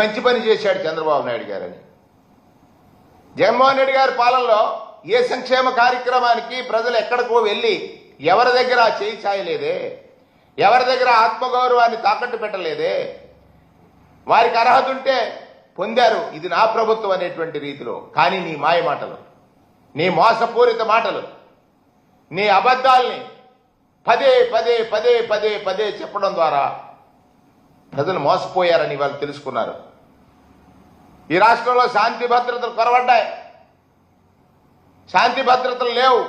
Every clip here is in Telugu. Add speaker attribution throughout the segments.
Speaker 1: మంచి పని చేశాడు చంద్రబాబు నాయుడు గారని. జగన్మోహన్ రెడ్డి గారి పాలనలో ఏ సంక్షేమ కార్యక్రమానికి ప్రజలు ఎక్కడికో వెళ్ళి ఎవరి దగ్గర చేయి చాయలేదే? ఎవరి దగ్గర ఆత్మగౌరవాన్ని తాకట్టు పెట్టలేదే? వారికి అర్హత ఉంటే పొందారు. ఇది నా ప్రభుత్వం అనేటువంటి రీతిలో. కానీ నీ మాయ మాటలు నీ మోసపూరిత మాటలు నీ అబద్ధాల్ని పదే పదే పదే పదే పదే చెప్పడం ద్వారా ప్రజలు మోసపోయారని వాళ్ళు తెలుసుకున్నారు. ఈ రాష్ట్రంలో శాంతి భద్రతలు కొరవడ్డాయి శాంతి భద్రతలు లేవు.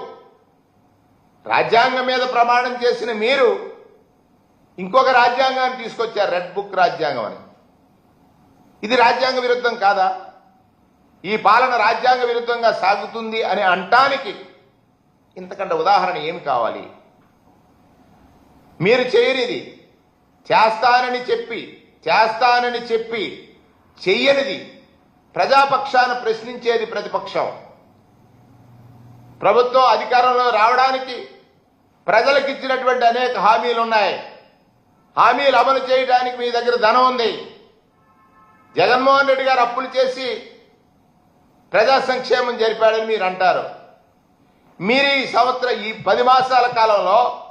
Speaker 1: రాజ్యాంగం మీద ప్రమాణం చేసిన మీరు ఇంకొక రాజ్యాంగాన్ని తీసుకొచ్చారు రెడ్ బుక్ రాజ్యాంగం అని. ఇది రాజ్యాంగ విరుద్ధం కాదా? ఈ పాలన రాజ్యాంగ విరుద్ధంగా సాగుతుంది అని అంటానికి ఇంతకంటే ఉదాహరణ ఏమి కావాలి? మీరు చేయనిది చేస్తానని చెప్పి చేస్తానని చెప్పి చెయ్యనిది ప్రజాపక్షాన్ని ప్రశ్నించేది ప్రతిపక్షం. ప్రభుత్వం అధికారంలో రావడానికి ప్రజలకు ఇచ్చినటువంటి అనేక హామీలు ఉన్నాయి హామీలు అమలు చేయడానికి మీ దగ్గర ధనం ఉంది. జగన్మోహన్ రెడ్డి గారు అప్పులు చేసి ప్రజా సంక్షేమం జరిపాడని మీరు అంటారు. మీరు ఈ సంవత్సరం ఈ పది మాసాల కాలంలో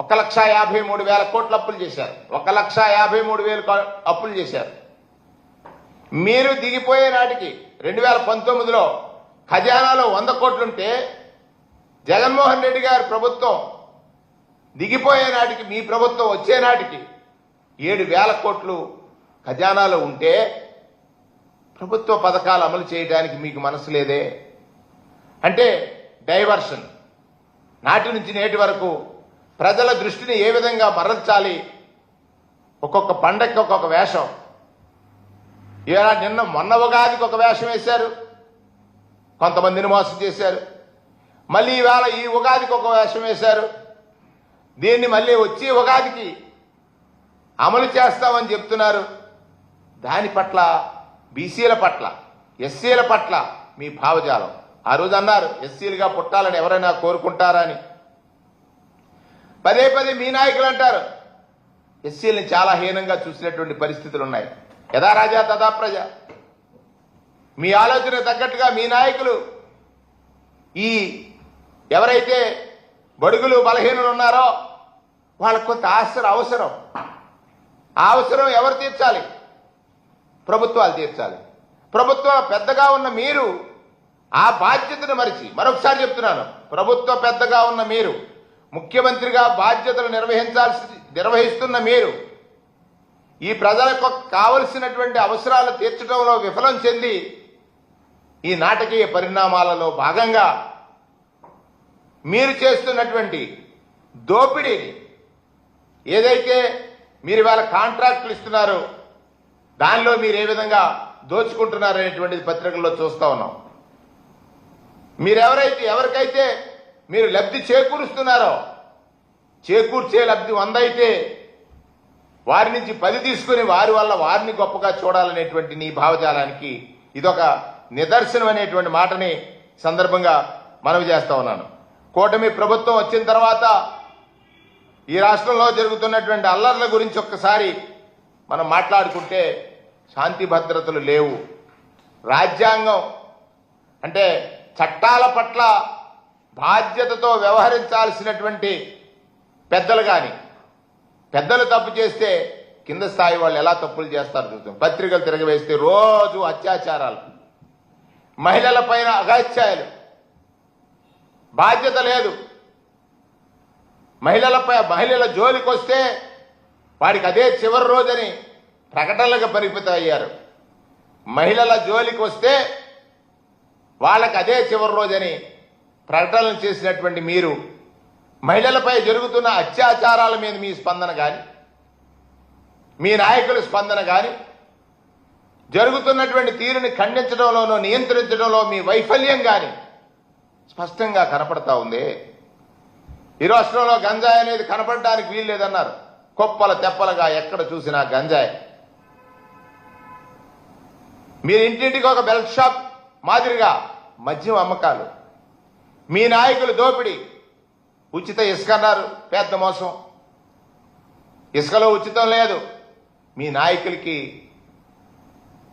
Speaker 1: ఒక లక్ష యాభై మూడు వేల కోట్ల అప్పులు చేశారు. ఒక లక్ష యాభై మూడు వేలు అప్పులు చేశారు. మీరు దిగిపోయే నాటికి రెండు వేల పంతొమ్మిదిలో ఖజానాలో వంద కోట్లుంటే జగన్మోహన్ రెడ్డి గారి ప్రభుత్వం దిగిపోయే నాటికి మీ ప్రభుత్వం వచ్చే నాటికి ఏడు వేల కోట్లు ఖజానాలో ఉంటే ప్రభుత్వ పథకాలు అమలు చేయడానికి మీకు మనసు లేదే? అంటే డైవర్షన్. నాటి నుంచి నేటి వరకు ప్రజల దృష్టిని ఏ విధంగా మరల్చాలి? ఒక్కొక్క పండక్కి ఒక్కొక్క వేషం. ఇలా నిన్న మొన్న ఉగాదికి ఒక వేషం వేశారు. కొంతమందిని మోసం చేశారు. మళ్ళీ ఈవేళ ఈ ఉగాదికి ఒక వేషం వేశారు. దీన్ని మళ్ళీ వచ్చే ఉగాదికి అమలు చేస్తామని చెప్తున్నారు. దాని పట్ల బీసీల పట్ల ఎస్సీల పట్ల మీ భావజాలం. ఆ రోజు అన్నారు ఎస్సీలుగా పుట్టాలని ఎవరైనా కోరుకుంటారా అని. పదే పదే మీ నాయకులు అంటారు ఎస్సీలని చాలా హీనంగా చూసినటువంటి పరిస్థితులు ఉన్నాయి యథా రాజా తదా ప్రజ. మీ ఆలోచన తగ్గట్టుగా మీ నాయకులు ఈ ఎవరైతే బడుగులు బలహీనులు ఉన్నారో వాళ్ళకు కొంత ఆశ్చర్య అవసరం. ఆ అవసరం ఎవరు తీర్చాలి? ప్రభుత్వాలు తీర్చాలి. ప్రభుత్వం పెద్దగా ఉన్న మీరు ఆ బాధ్యతను మరిచి మరొకసారి చెప్తున్నాను ప్రభుత్వ పెద్దగా ఉన్న మీరు ముఖ్యమంత్రిగా బాధ్యతలు నిర్వహించాల్సి నిర్వహిస్తున్న మీరు ఈ ప్రజలకు కావలసినటువంటి అవసరాలు తీర్చడంలో విఫలం చెంది ఈ నాటకీయ పరిణామాలలో భాగంగా మీరు చేస్తున్నటువంటి దోపిడీని ఏదైతే మీరు ఇవాళ కాంట్రాక్టులు ఇస్తున్నారో దానిలో మీరు ఏ విధంగా దోచుకుంటున్నారనేటువంటిది పత్రికల్లో చూస్తూ ఉన్నాం. మీరెవరైతే ఎవరికైతే మీరు లబ్ధి చేకూరుస్తున్నారో చేకూర్చే లబ్ధి వంద అయితే వారి నుంచి పది తీసుకుని వారి వల్ల వారిని గొప్పగా చూడాలనేటువంటి నీ భావజాలానికి ఇదొక నిదర్శనం అనేటువంటి మాటని సందర్భంగా మనవి చేస్తా ఉన్నాను. కూటమి ప్రభుత్వం వచ్చిన తర్వాత ఈ రాష్ట్రంలో జరుగుతున్నటువంటి అల్లర్ల గురించి ఒక్కసారి మనం మాట్లాడుకుంటే శాంతి భద్రతలు లేవు. రాజ్యాంగం అంటే చట్టాల పట్ల బాధ్యతతో వ్యవహరించాల్సినటువంటి పెద్దలు కానీ పెద్దలు తప్పు చేస్తే కింద స్థాయి వాళ్ళు ఎలా తప్పులు చేస్తారు చూస్తాం పత్రికలు తిరగవేస్తే రోజు అత్యాచారాలు. మహిళల పైన అగాత్యాయాలు బాధ్యత లేదు. మహిళలపై మహిళల జోలికి వస్తే వాడికి అదే చివరి రోజని ప్రకటనలకు పరిమితం అయ్యారు. మహిళల జోలికి వస్తే వాళ్ళకి అదే చివరి రోజని ప్రకటనలు చేసినటువంటి మీరు మహిళలపై జరుగుతున్న అత్యాచారాల మీద మీ స్పందన కానీ మీ నాయకుల స్పందన కానీ జరుగుతున్నటువంటి తీరుని ఖండించడంలోనూ నియంత్రించడంలో మీ వైఫల్యం కానీ స్పష్టంగా కనపడతా ఉంది. ఈ రాష్ట్రంలో గంజాయి అనేది కనపడడానికి వీల్లేదన్నారు కొప్పల తెప్పలుగా ఎక్కడ చూసినా గంజాయి. మీరు ఇంటింటికి ఒక బెల్ట్ షాప్ మాదిరిగా మద్యం అమ్మకాలు. మీ నాయకులు దోపిడీ ఉచిత ఇసుక అన్నారు. పెద్ద మోసం. ఇసుకలో ఉచితం లేదు. మీ నాయకులకి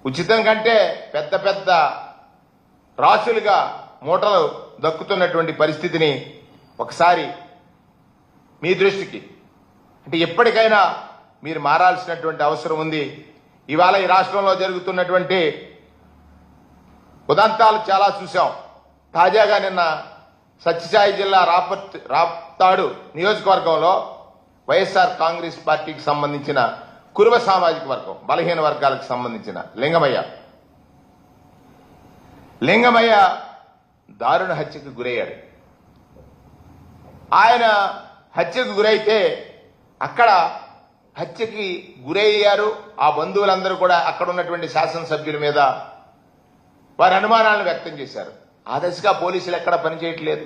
Speaker 1: ఉచితం కంటే పెద్ద పెద్ద రాసులుగా మూటలు దక్కుతున్నటువంటి పరిస్థితిని ఒకసారి మీ దృష్టికి. అంటే ఎప్పటికైనా మీరు మారాల్సినటువంటి అవసరం ఉంది. ఇవాళ ఈ రాష్ట్రంలో జరుగుతున్నటువంటి ఉదంతాలు చాలా చూసాం తాజాగా నిన్న సత్యసాయి జిల్లా రాపర్తి రాప్తాడు నియోజకవర్గంలో వైఎస్ఆర్ కాంగ్రెస్ పార్టీకి సంబంధించిన కురువ సామాజిక వర్గం బలహీన వర్గాలకు సంబంధించిన లింగమయ్య. లింగమయ్య దారుణ హత్యకు గురయ్యాడు. ఆయన హత్యకు గురైతే అక్కడ హత్యకి గురయ్యారు. ఆ బంధువులందరూ కూడా అక్కడ ఉన్నటువంటి శాసనసభ్యుల మీద వారి అనుమానాలను వ్యక్తం చేశారు. ఆ పోలీసులు ఎక్కడ పనిచేయట్లేదు.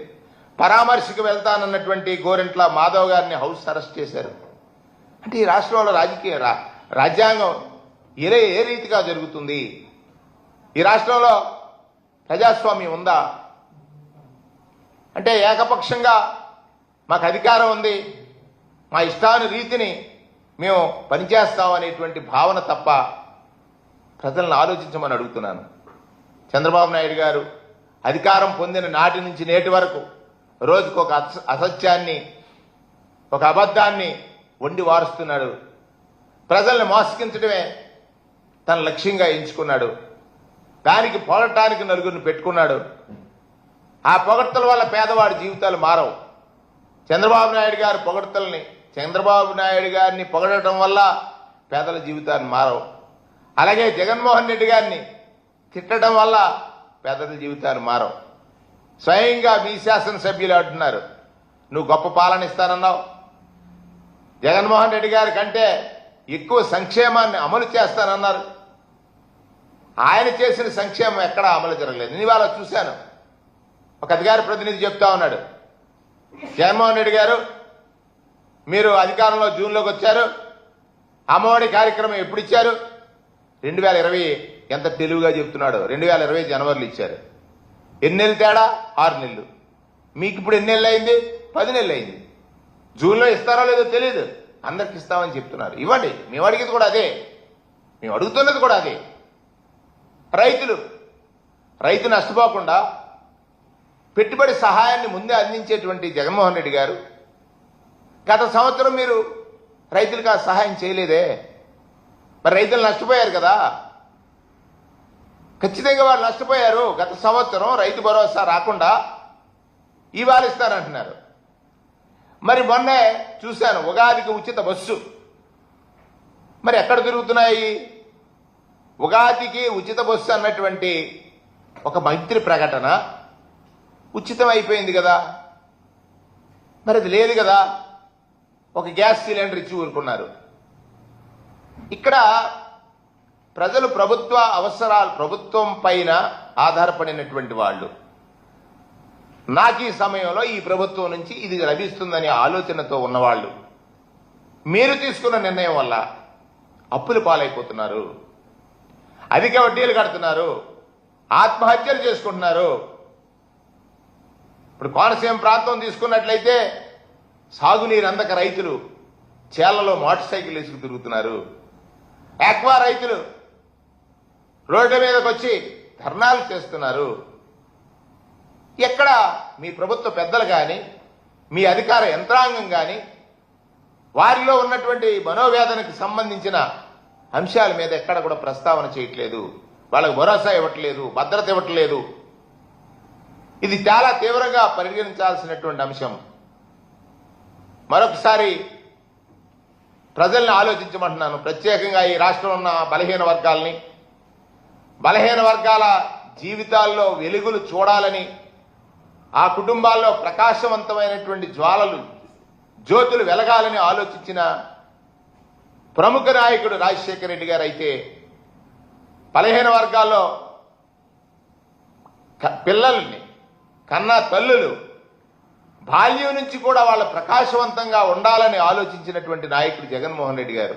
Speaker 1: పరామర్శకు వెళ్తానన్నటువంటి గోరెంట్ల మాధవ్ గారిని హౌస్ అరెస్ట్ చేశారు. అంటే ఈ రాష్ట్రంలో రాజకీయ రా- రాజ్యాంగం ఇరే ఏ రీతిగా జరుగుతుంది? ఈ రాష్ట్రంలో ప్రజాస్వామ్యం ఉందా? అంటే ఏకపక్షంగా మాకు అధికారం ఉంది మా ఇష్టాను రీతిని మేము పనిచేస్తామనేటువంటి భావన తప్ప ప్రజలను ఆలోచించమని అడుగుతున్నాను. చంద్రబాబు నాయుడు గారు అధికారం పొందిన నాటి నుంచి నేటి వరకు రోజుకు ఒక అస- అసత్యాన్ని ఒక అబద్ధాన్ని వండి వారుస్తున్నాడు. ప్రజల్ని మోసగించడమే తన లక్ష్యంగా ఎంచుకున్నాడు. దానికి పోగటానికి నలుగురిని పెట్టుకున్నాడు. ఆ పొగడ్తల వల్ల పేదవాడి జీవితాలు మారవు. చంద్రబాబు నాయుడు గారి పొగడ్తల్ని చంద్రబాబు నాయుడు గారిని పొగడటం వల్ల పేదల జీవితాన్ని మారవు. అలాగే జగన్మోహన్ రెడ్డి గారిని తిట్టడం వల్ల పేదల జీవితాలు మారవు. స్వయంగా మీ శాసనసభ్యులు అంటున్నారు నువ్వు గొప్ప పాలన ఇస్తానన్నావు. జగన్మోహన్ రెడ్డి గారి కంటే ఎక్కువ సంక్షేమాన్ని అమలు చేస్తానన్నారు. ఆయన చేసిన సంక్షేమం ఎక్కడా అమలు జరగలేదు. నేను ఇవాళ చూశాను. ఒక అధికార ప్రతినిధి చెప్తా ఉన్నాడు. జగన్మోహన్ రెడ్డి గారు మీరు అధికారంలో జూన్లోకి వచ్చారు. అమ్మఒడి కార్యక్రమం ఎప్పుడు ఇచ్చారు? రెండు వేల ఇరవై ఎంత తెలివిగా చెప్తున్నాడు. రెండు వేల ఇరవై జనవరిలో ఇచ్చారు. ఎన్ని నెలలు తేడా? ఆరు నెలలు. మీకు ఇప్పుడు ఎన్ని నెలలు అయింది? పది నెలలు అయింది. జూన్లో ఇస్తారో లేదో తెలియదు అందరికి ఇస్తామని చెప్తున్నారు. ఇవ్వండి. మేము అడిగేది కూడా అదే. మేము అడుగుతున్నది కూడా అదే. రైతులు రైతు నష్టపోకుండా పెట్టుబడి సహాయాన్ని ముందే అందించేటువంటి జగన్మోహన్ రెడ్డి గారు గత సంవత్సరం మీరు రైతులకు ఆ సహాయం చేయలేదే. మరి రైతులు నష్టపోయారు కదా. ఖచ్చితంగా వాళ్ళు నష్టపోయారు. గత సంవత్సరం రైతు భరోసా రాకుండా ఇవాళ ఇస్తారంటున్నారు మరి మొన్నే చూశాను ఉగాదికి ఉచిత బస్సు. మరి ఎక్కడ తిరుగుతున్నాయి? ఉగాదికి ఉచిత బస్సు అన్నటువంటి ఒక మైత్రి ప్రకటన ఉచితం అయిపోయింది కదా? మరి అది లేదు కదా? ఒక గ్యాస్ సిలిండర్ ఇచ్చి ఊరుకున్నారు. ఇక్కడ ప్రజలు ప్రభుత్వ అవసరాలు ప్రభుత్వం పైన ఆధారపడినటువంటి వాళ్ళు. నాకు ఈ సమయంలో ఈ ప్రభుత్వం నుంచి ఇది లభిస్తుందనే ఆలోచనతో ఉన్నవాళ్ళు. మీరు తీసుకున్న నిర్ణయం వల్ల అప్పులు పాలైపోతున్నారు. అధిక వడ్డీలు కడుతున్నారు. ఆత్మహత్యలు చేసుకుంటున్నారు. ఇప్పుడు కోనసీమ ప్రాంతం తీసుకున్నట్లయితే సాగునీరు అందక రైతులు చేలలో మోటార్ సైకిల్ వేసుకు తిరుగుతున్నారు. ఆక్వా రైతులు రోడ్ల మీదకి వచ్చి ధర్నాలు చేస్తున్నారు. ఎక్కడ మీ ప్రభుత్వ పెద్దలు కానీ మీ అధికార యంత్రాంగం కానీ వారిలో ఉన్నటువంటి మనోవేదనకు సంబంధించిన అంశాల మీద ఎక్కడ కూడా ప్రస్తావన చేయట్లేదు. వాళ్ళకు భరోసా ఇవ్వట్లేదు భద్రత ఇవ్వట్లేదు. ఇది చాలా తీవ్రంగా పరిగణించాల్సినటువంటి అంశం. మరొకసారి ప్రజల్ని ఆలోచించమంటున్నాను. ప్రత్యేకంగా ఈ రాష్ట్రంలో ఉన్న బలహీన వర్గాల్ని బలహీన వర్గాల జీవితాల్లో వెలుగులు చూడాలని ఆ కుటుంబాల్లో ప్రకాశవంతమైనటువంటి జ్వాలలు జ్యోతులు వెలగాలని ఆలోచించిన ప్రముఖ నాయకుడు రాజశేఖర రెడ్డి గారు అయితే బలహీన వర్గాల్లో క- పిల్లల్ని కన్న తల్లులు బాల్యం నుంచి కూడా వాళ్ళ ప్రకాశవంతంగా ఉండాలని ఆలోచించినటువంటి నాయకుడు జగన్మోహన్ రెడ్డి గారు.